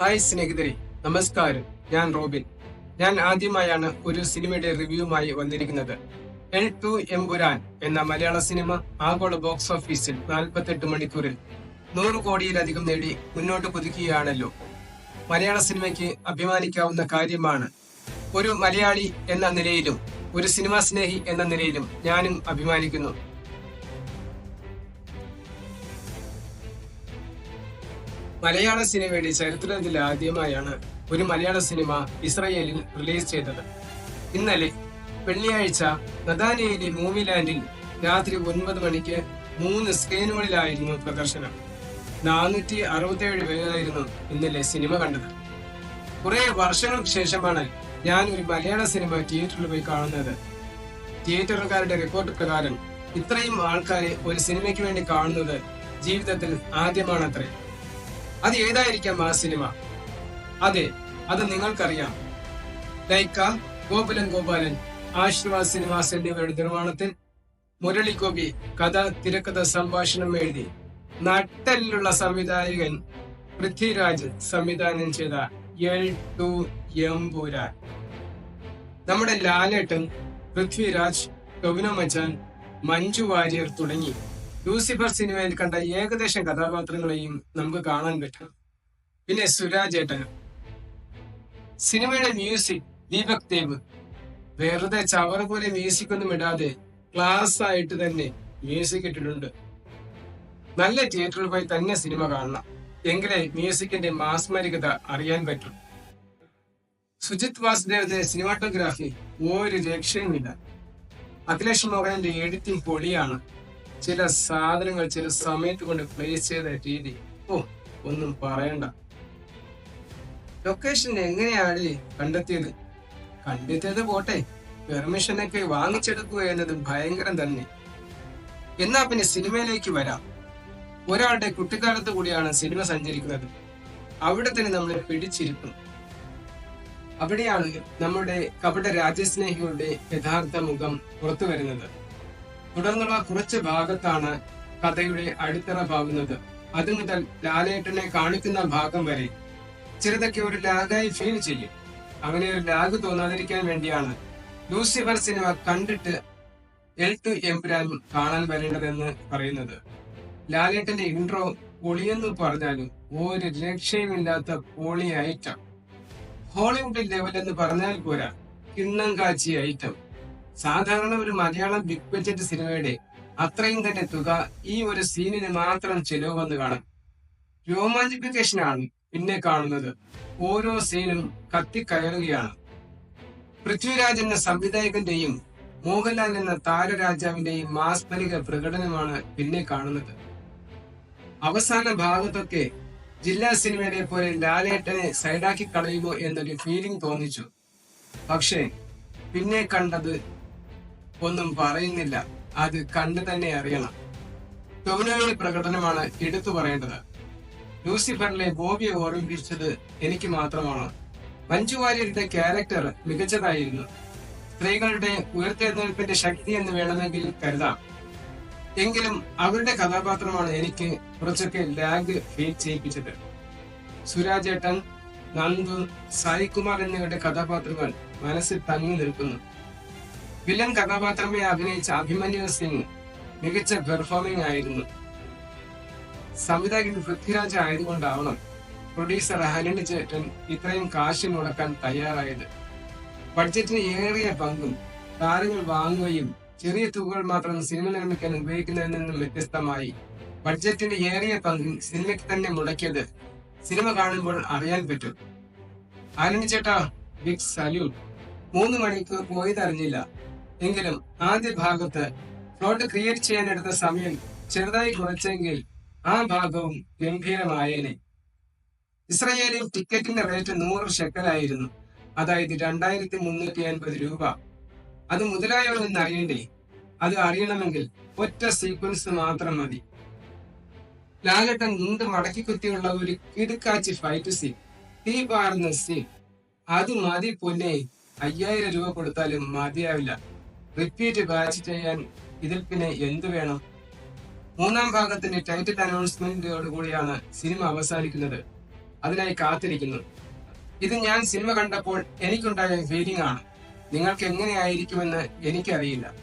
Hi സ്നേഹിതരെ നമസ്കാരം. ഞാൻ റോബിൻ. ഞാൻ ആദ്യമായാണ് ഒരു സിനിമയുടെ റിവ്യൂമായി വന്നിരിക്കുന്നത്. എൽ ടു എംപുരാൻ എന്ന മലയാള സിനിമ ആഗോള ബോക്സ് ഓഫീസിൽ നാൽപ്പത്തെട്ട് മണിക്കൂറിൽ നൂറ് കോടിയിലധികം നേടി മുന്നോട്ട് കുതിക്കുകയാണല്ലോ മലയാള സിനിമയ്ക്ക് അഭിമാനിക്കാവുന്ന കാര്യമാണ് ഒരു മലയാളി എന്ന നിലയിലും ഒരു സിനിമാ സ്നേഹി എന്ന നിലയിലും ഞാനും അഭിമാനിക്കുന്നു. മലയാള സിനിമയുടെ ചരിത്രത്തിൽ ആദ്യമായാണ് ഒരു മലയാള സിനിമ ഇസ്രയേലിൽ റിലീസ് ചെയ്തത്. ഇന്നലെ വെള്ളിയാഴ്ച നദാനയിലെ മൂവി ലാൻഡിൽ രാത്രി ഒൻപത് മണിക്ക് മൂന്ന് സ്ക്രീനുകളിലായിരുന്നു പ്രദർശനം. നാനൂറ്റി അറുപത്തേഴ് പേരായിരുന്നു ഇന്നലെ സിനിമ കണ്ടത്. കുറെ വർഷങ്ങൾക്ക് ശേഷമാണ് ഞാൻ ഒരു മലയാള സിനിമ തിയേറ്ററിൽ പോയി കാണുന്നത്. തിയേറ്ററുകാരുടെ റിപ്പോർട്ട് പ്രകാരം ഇത്രയും ആൾക്കാരെ ഒരു സിനിമയ്ക്ക് വേണ്ടി കാണുന്നത് ജീവിതത്തിൽ ആദ്യമാണത്രേ. അത് ഏതായിരിക്കാം ആ സിനിമ? അതെ അത് നിങ്ങൾക്കറിയാം. ലൈക്ക ഗോപുലൻ ഗോപാലൻ ആശീർവാദ് സിനിമാസ് എന്നിവരുടെ നിർമ്മാണത്തിൽ മുരളി ഗോപി കഥ തിരക്കഥ സംഭാഷണം എഴുതി നട്ടലിലുള്ള സംവിധായകൻ പൃഥ്വിരാജ് സംവിധാനം ചെയ്ത എൽ ടു എംപുരാൻ നമ്മുടെ ലാലേട്ടൻ പൃഥ്വിരാജ് ടൊവിനോ മച്ചാൻ മഞ്ജു വാര്യർ തുടങ്ങി. ലൂസിഫർ സിനിമയിൽ കണ്ട ഏകദേശം കഥാപാത്രങ്ങളെയും നമുക്ക് കാണാൻ പറ്റും. പിന്നെ സുരാജ് ഏട്ടൻ സിനിമയുടെ മ്യൂസിക് ദീപക് ദേവ്. വെറുതെ ചവർ പോലെ മ്യൂസിക് ഒന്നും ഇടാതെ ക്ലാസ് ആയിട്ട് തന്നെ മ്യൂസിക് ഇട്ടിട്ടുണ്ട്. നല്ല തിയേറ്ററിൽ പോയി തന്നെ സിനിമ കാണണം. എങ്കിലേ മ്യൂസിക്കിന്റെ മാസ്മരികത അറിയാൻ പറ്റും. സുജിത് വാസുദേവന്റെ സിനിമാറ്റോഗ്രാഫി ഒരു രക്ഷയുമില്ല. അഖിലേഷ് മോഹനന്റെ എഡിറ്റിംഗ് പൊളിയാണ്. ചില സാധനങ്ങൾ ചില സമയത്ത് കൊണ്ട് പ്ലേസ് ചെയ്ത രീതി. ഓ ഒന്നും പറയണ്ട. ലൊക്കേഷൻ എങ്ങനെയാണ് കണ്ടെത്തിയത്? കണ്ടെത്തിയത് പോട്ടെ. പെർമിഷനൊക്കെ വാങ്ങിച്ചെടുക്കുക എന്നത് ഭയങ്കരം തന്നെ. എന്നാ പിന്നെ സിനിമയിലേക്ക് വരാം. ഒരാളുടെ കുട്ടിക്കാലത്ത് കൂടിയാണ് സിനിമ സഞ്ചരിക്കുന്നത്. അവിടെ തന്നെ നമ്മൾ പിടിച്ചിരിക്കും. അവിടെയാണ് നമ്മുടെ കപട രാജ്യസ്നേഹികളുടെ യഥാർത്ഥ മുഖം പുറത്തു വരുന്നത് തുടർന്നുള്ള കുറച്ച് ഭാഗത്താണ് കഥയുടെ അടിത്തറ പാകുന്നത് അത് മുതൽ ലാലേട്ടനെ കാണിക്കുന്ന ഭാഗം വരെ. ചിലതൊക്കെ ഒരു ലാഗായി ഫീൽ ചെയ്യും. അങ്ങനെ ഒരു ലാഗ് തോന്നാതിരിക്കാൻ വേണ്ടിയാണ് ലൂസിഫർ സിനിമ കണ്ടിട്ട് എൽ ടു എംപുരാൻ കാണാൻ വരേണ്ടതെന്ന് പറയുന്നത്. ലാലേട്ടന്റെ ഇൻട്രോ പൊളിയെന്ന് പറഞ്ഞാലും ഒരു രക്ഷയുമില്ലാത്ത പൊളി ഐറ്റം ഹോളിവുഡ് ലെവൽ എന്ന് പറഞ്ഞാൽ പോരാ കിണ്ണം കാച്ചി ഐറ്റം സാധാരണ ഒരു മലയാളം ബിഗ് ബഡ്ജറ്റ് സിനിമയുടെ അത്രയും തന്നെ തുക ഈ ഒരു സീനിന് മാത്രം ചെലവ് വന്ന് കാണാം. രോമാഞ്ചിഫിക്കേഷൻ ആണ് പിന്നെ കാണുന്നത്. ഓരോ സീനും കത്തിക്കയറുകയാണ്. പൃഥ്വിരാജ് എന്ന സംവിധായകന്റെയും മോഹൻലാൽ എന്ന താരരാജാവിന്റെയും മാസ്മരിക പ്രകടനമാണ് പിന്നെ കാണുന്നത്. അവസാന ഭാഗത്തൊക്കെ ജില്ലാ സിനിമയുടെ പോലെ ലാലേട്ടനെ സൈഡാക്കി കളയുമോ എന്നൊരു ഫീലിംഗ് തോന്നിച്ചു. പക്ഷേ പിന്നെ കണ്ടത് ഒന്നും പറയുന്നില്ല. അത് കണ്ടു തന്നെ അറിയണം. ടൊവിനോയുടെ പ്രകടനമാണ് എടുത്തു പറയേണ്ടത്. ലൂസിഫറിലെ ബോബിയെ ഓർമ്മിപ്പിച്ചത് എനിക്ക് മാത്രമാണ്. മഞ്ജു വാര്യരുടെ ക്യാരക്ടർ മികച്ചതായിരുന്നു. സ്ത്രീകളുടെ ഉയർത്തെഴുന്നേൽപ്പിന്റെ ശക്തി എന്ന് വേണമെങ്കിൽ കരുതാം. എങ്കിലും അവരുടെ കഥാപാത്രമാണ് എനിക്ക് കുറച്ചൊക്കെ ലാഗ് ഫീൽ ചെയ്യിപ്പിച്ചത്. സുരാജേട്ടൻ നന്ദു സായികുമാർ എന്നിവരുടെ കഥാപാത്രങ്ങൾ മനസ്സിൽ തങ്ങി നിൽക്കുന്നു. വില്ലൻ കഥാപാത്രമേ അഭിനയിച്ച അഭിമന്യു സിംഗ് മികച്ച പെർഫോമിംഗ് ആയിരുന്നു. സംവിധായകൻ പൃഥ്വിരാജ് ആയതുകൊണ്ടാവണം പ്രൊഡ്യൂസർ ഹനന് ചേട്ടൻ ഇത്രയും കാശ് മുടക്കാൻ തയ്യാറായത്. ബഡ്ജറ്റിന് ഏറിയ പങ്കും താരങ്ങൾ വാങ്ങുകയും ചെറിയ തുകകൾ മാത്രം സിനിമ നിർമ്മിക്കാൻ ഉപയോഗിക്കുന്നതിൽ നിന്നും വ്യത്യസ്തമായി. ബഡ്ജറ്റിന്റെ ഏറിയ പങ്കും സിനിമയ്ക്ക് തന്നെ മുടക്കിയത് സിനിമ കാണുമ്പോൾ അറിയാൻ പറ്റും. ആനന്ദ് ചേട്ടാ ബിഗ് സല്യൂട്ട് മൂന്ന് മണിക്കൂർ പോയതറിഞ്ഞില്ല. എങ്കിലും ആദ്യ ഭാഗത്ത് പ്ലോട്ട് ക്രിയേറ്റ് ചെയ്യാനെടുത്ത സമയം ചെറുതായി കുറച്ചെങ്കിൽ ആ ഭാഗവും ഗംഭീരമായേനെ. ഇസ്രയേലിൽ ടിക്കറ്റിന്റെ റേറ്റ് നൂറ് ഷെക്കലായിരുന്നു അതായത് രണ്ടായിരത്തി മുന്നൂറ്റി അൻപത് രൂപ. അത് മുതലായവർ എന്ന് അറിയണ്ടേ അത് അറിയണമെങ്കിൽ ഒറ്റ സീക്വൻസ് മാത്രം മതി. ലാലട്ടൻ നീണ്ട് മടക്കി കുത്തിയുള്ള ഒരു കിടുക്കാച്ചി ഫൈറ്റ് സീൻ തീ പാർന്ന സീൻ അത് മതി പൊന്നെ. അയ്യായിരം രൂപ കൊടുത്താലും മതിയാവില്ല. റിപ്പീറ്റ് ബാച്ച് ചെയ്യാൻ ഇതിൽ പിന്നെ എന്തു വേണം? മൂന്നാം ഭാഗത്തിന്റെ ടൈറ്റിൽ അനൗൺസ്മെന്റോട് കൂടിയാണ് സിനിമ അവസാനിക്കുന്നത്. അതിനായി കാത്തിരിക്കുന്നു. ഇത് ഞാൻ സിനിമ കണ്ടപ്പോൾ എനിക്കുണ്ടായ ഫീലിംഗ് ആണ്. നിങ്ങൾക്ക് എങ്ങനെയായിരിക്കുമെന്ന് എനിക്കറിയില്ല.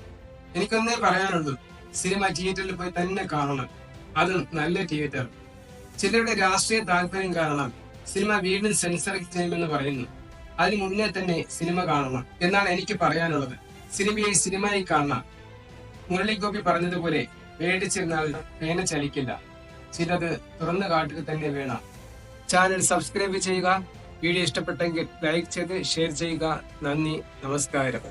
എനിക്കൊന്നേ പറയാനുള്ളൂ സിനിമ തിയേറ്ററിൽ പോയി തന്നെ കാണണം. അത് നല്ല തിയേറ്റർ ചിലരുടെ രാഷ്ട്രീയ താല്പര്യം കാരണം സിനിമ വീണ്ടും സെൻസർ ചെയ്യുമെന്ന് പറയുന്നു. അതിന് മുന്നേ തന്നെ സിനിമ കാണണം എന്നാണ് എനിക്ക് പറയാനുള്ളത്. സിനിമയെ സിനിമയായി കാണണം. മുരളി ഗോപി പറഞ്ഞതുപോലെ പേടിച്ചിരുന്നാൽ പേന ചലിക്കില്ല. ചിലത് തുറന്നു കാട്ടുക തന്നെ വേണം. ചാനൽ സബ്സ്ക്രൈബ് ചെയ്യുക. വീഡിയോ ഇഷ്ടപ്പെട്ടെങ്കിൽ ലൈക്ക് ചെയ്ത് ഷെയർ ചെയ്യുക. നന്ദി. നമസ്കാരം.